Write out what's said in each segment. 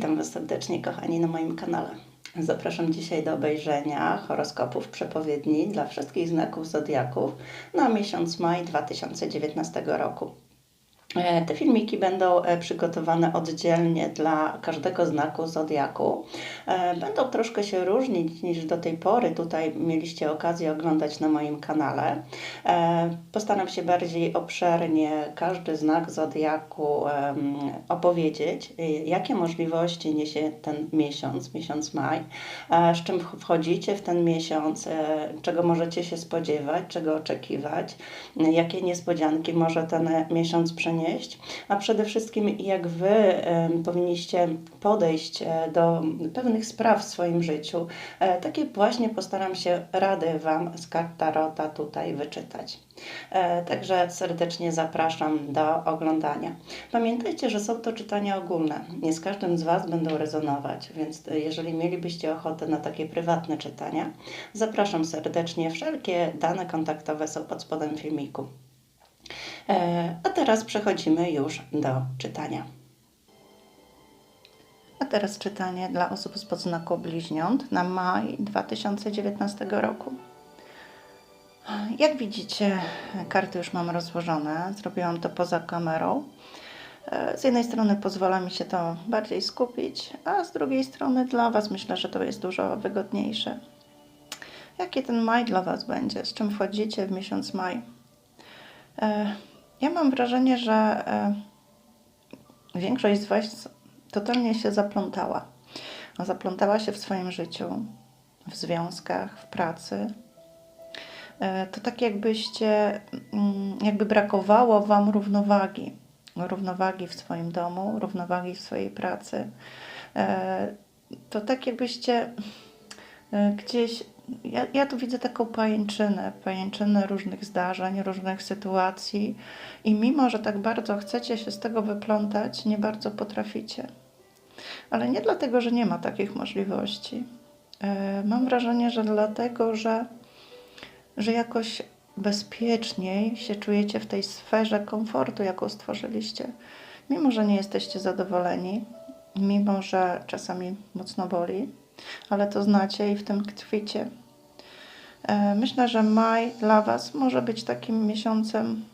Was serdecznie, kochani, na moim kanale. Zapraszam dzisiaj do obejrzenia horoskopów przepowiedni dla wszystkich znaków zodiaków na miesiąc maj 2019 roku. E, te filmiki będą e, przygotowane oddzielnie dla każdego znaku zodiaku. E, będą troszkę się różnić niż do tej pory tutaj mieliście okazję oglądać na moim kanale. Postaram się bardziej obszernie każdy znak zodiaku opowiedzieć, jakie możliwości niesie ten miesiąc, miesiąc maj, z czym wchodzicie w ten miesiąc, czego możecie się spodziewać, czego oczekiwać, jakie niespodzianki może ten miesiąc przynieść przenieść, a przede wszystkim jak Wy powinniście podejść e, do pewnych spraw w swoim życiu. E, takie właśnie postaram się rady Wam z kart Tarota tutaj wyczytać. E, także serdecznie zapraszam do oglądania. Pamiętajcie, że są to czytania ogólne. Nie z każdym z Was będą rezonować, więc jeżeli mielibyście ochotę na takie prywatne czytania, zapraszam serdecznie. Wszelkie dane kontaktowe są pod spodem filmiku. E, a teraz przechodzimy już do czytania. A teraz czytanie dla osób z podznaku bliźniąt na maj 2019 roku. Jak widzicie, karty już mam rozłożone. Zrobiłam to poza kamerą. E, z jednej strony pozwala mi się to bardziej skupić, a z drugiej strony dla Was myślę, że to jest dużo wygodniejsze. Jaki ten maj dla Was będzie? Z czym wchodzicie w miesiąc maj? E, ja mam wrażenie, że e, większość z Was totalnie się zaplątała. Zaplątała się w swoim życiu, w związkach, w pracy. E, to tak jakbyście, mm, jakby brakowało Wam równowagi. Równowagi w swoim domu, równowagi w swojej pracy. To tak jakbyście gdzieś ja, ja tu widzę taką pajęczynę, pajęczynę różnych zdarzeń, różnych sytuacji i mimo, że tak bardzo chcecie się z tego wyplątać, nie bardzo potraficie. Ale nie dlatego, że nie ma takich możliwości. E, mam wrażenie, że dlatego, że, że jakoś bezpieczniej się czujecie w tej sferze komfortu, jaką stworzyliście. Mimo, że nie jesteście zadowoleni, mimo, że czasami mocno boli, ale to znacie i w tym tkwicie. E, myślę, że maj dla Was może być takim miesiącem,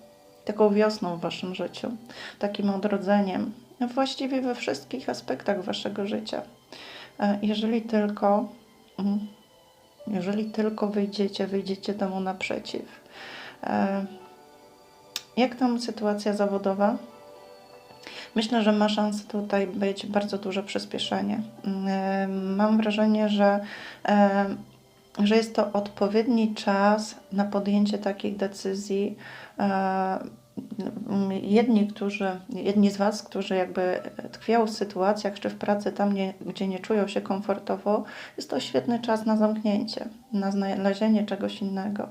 taką wiosną w Waszym życiu, takim odrodzeniem, właściwie we wszystkich aspektach Waszego życia. E, jeżeli tylko, mhm, jeżeli tylko wyjdziecie, wyjdziecie temu naprzeciw. E, jak tam sytuacja zawodowa? Myślę, że ma szansę tutaj być bardzo duże przyspieszenie. Mam wrażenie, że że jest to odpowiedni czas na podjęcie takich decyzji. Jedni, którzy, jedni z Was, którzy jakby tkwią w sytuacjach czy w pracy tam, nie, gdzie nie czują się komfortowo, jest to świetny czas na zamknięcie, na znalezienie czegoś innego.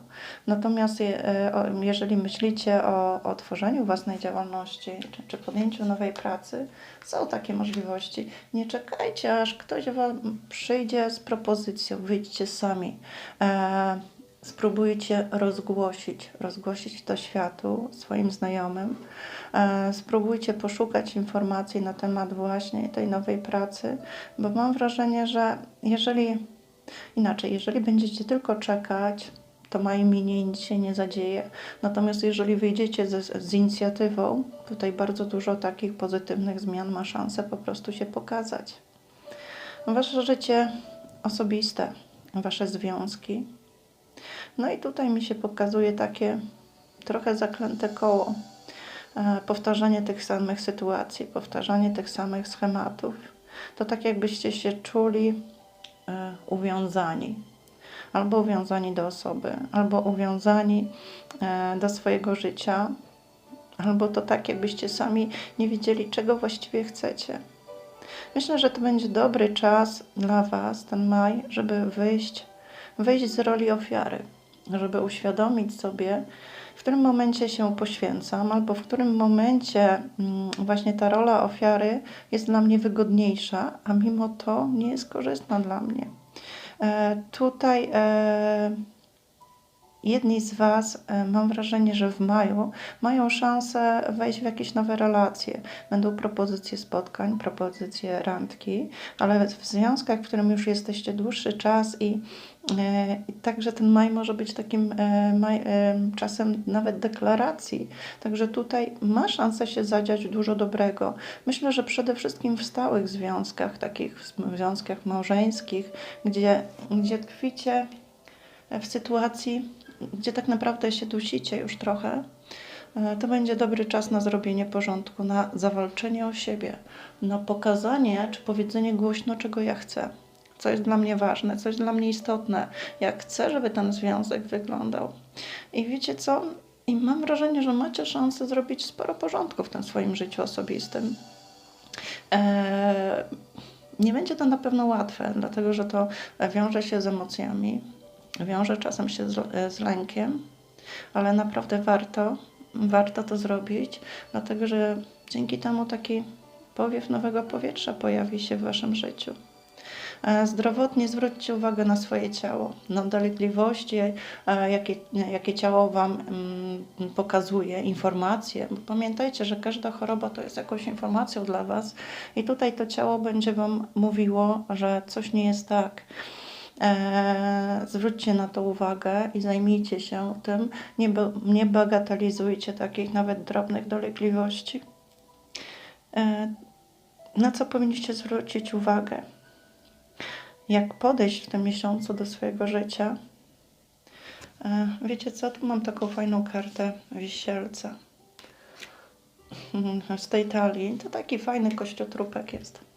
Natomiast e, jeżeli myślicie o, o tworzeniu własnej działalności czy, czy podjęciu nowej pracy, są takie możliwości. Nie czekajcie, aż ktoś Wam przyjdzie z propozycją, wyjdźcie sami. E, spróbujcie rozgłosić, rozgłosić to światu, swoim znajomym. E, spróbujcie poszukać informacji na temat właśnie tej nowej pracy, bo mam wrażenie, że jeżeli inaczej, jeżeli będziecie tylko czekać, to maj minie nic się nie zadzieje. Natomiast jeżeli wyjdziecie z, z inicjatywą, tutaj bardzo dużo takich pozytywnych zmian ma szansę po prostu się pokazać. Wasze życie osobiste, wasze związki, no i tutaj mi się pokazuje takie trochę zaklęte koło. E, powtarzanie tych samych sytuacji, powtarzanie tych samych schematów. To tak jakbyście się czuli e, uwiązani. Albo uwiązani do osoby, albo uwiązani e, do swojego życia, albo to tak, jakbyście sami nie wiedzieli, czego właściwie chcecie. Myślę, że to będzie dobry czas dla Was, ten maj, żeby wyjść, wyjść z roli ofiary żeby uświadomić sobie, w którym momencie się poświęcam, albo w którym momencie mm, właśnie ta rola ofiary jest dla mnie wygodniejsza, a mimo to nie jest korzystna dla mnie. E, tutaj e, jedni z Was, e, mam wrażenie, że w maju mają szansę wejść w jakieś nowe relacje. Będą propozycje spotkań, propozycje randki, ale w związkach, w którym już jesteście dłuższy czas i, e, także ten maj może być takim e, maj, czasem nawet deklaracji. Także tutaj ma szansę się zadziać dużo dobrego. Myślę, że przede wszystkim w stałych związkach, takich związkach małżeńskich, gdzie, gdzie tkwicie w sytuacji, gdzie tak naprawdę się dusicie już trochę, e, to będzie dobry czas na zrobienie porządku, na zawalczenie o siebie, na pokazanie czy powiedzenie głośno, czego ja chcę, co jest dla mnie ważne, co jest dla mnie istotne, jak chcę, żeby ten związek wyglądał. I wiecie co? I mam wrażenie, że macie szansę zrobić sporo porządku w tym swoim życiu osobistym. Eee, nie będzie to na pewno łatwe, dlatego że to wiąże się z emocjami, wiąże czasem się z, e, z lękiem, ale naprawdę warto, warto to zrobić, dlatego że dzięki temu taki powiew nowego powietrza pojawi się w Waszym życiu. E, Zdrowotnie zwróćcie uwagę na swoje ciało, na dolegliwości, e, jakie, jakie ciało Wam mm, pokazuje, informacje. Pamiętajcie, że każda choroba to jest jakąś informacją dla Was i tutaj to ciało będzie Wam mówiło, że coś nie jest tak. E, zwróćcie na to uwagę i zajmijcie się tym. Nie, nie bagatelizujcie takich nawet drobnych dolegliwości. E, na co powinniście zwrócić uwagę? Jak podejść w tym miesiącu do swojego życia? E, wiecie co? Tu mam taką fajną kartę wisielca z tej talii. To taki fajny kościotrupek jest.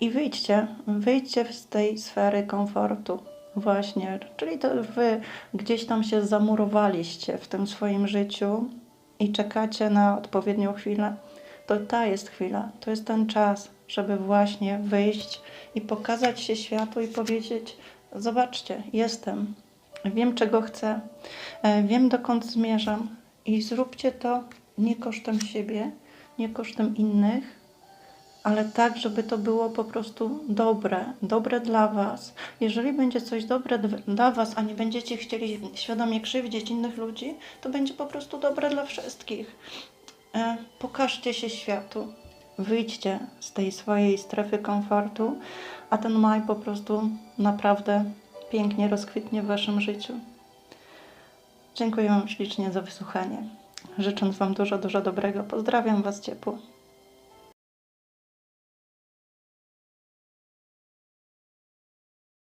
I wyjdźcie, wyjdźcie z tej sfery komfortu. Właśnie, czyli to wy gdzieś tam się zamurowaliście w tym swoim życiu i czekacie na odpowiednią chwilę. To ta jest chwila, to jest ten czas, żeby właśnie wyjść i pokazać się światu i powiedzieć: Zobaczcie, jestem, wiem czego chcę, e, wiem dokąd zmierzam i zróbcie to nie kosztem siebie, nie kosztem innych, ale tak, żeby to było po prostu dobre, dobre dla Was. Jeżeli będzie coś dobre dla Was, a nie będziecie chcieli świadomie krzywdzić innych ludzi, to będzie po prostu dobre dla wszystkich. E, Pokażcie się światu, wyjdźcie z tej swojej strefy komfortu, a ten maj po prostu naprawdę pięknie rozkwitnie w Waszym życiu. Dziękuję Wam ślicznie za wysłuchanie. Życząc Wam dużo, dużo dobrego. Pozdrawiam Was ciepło.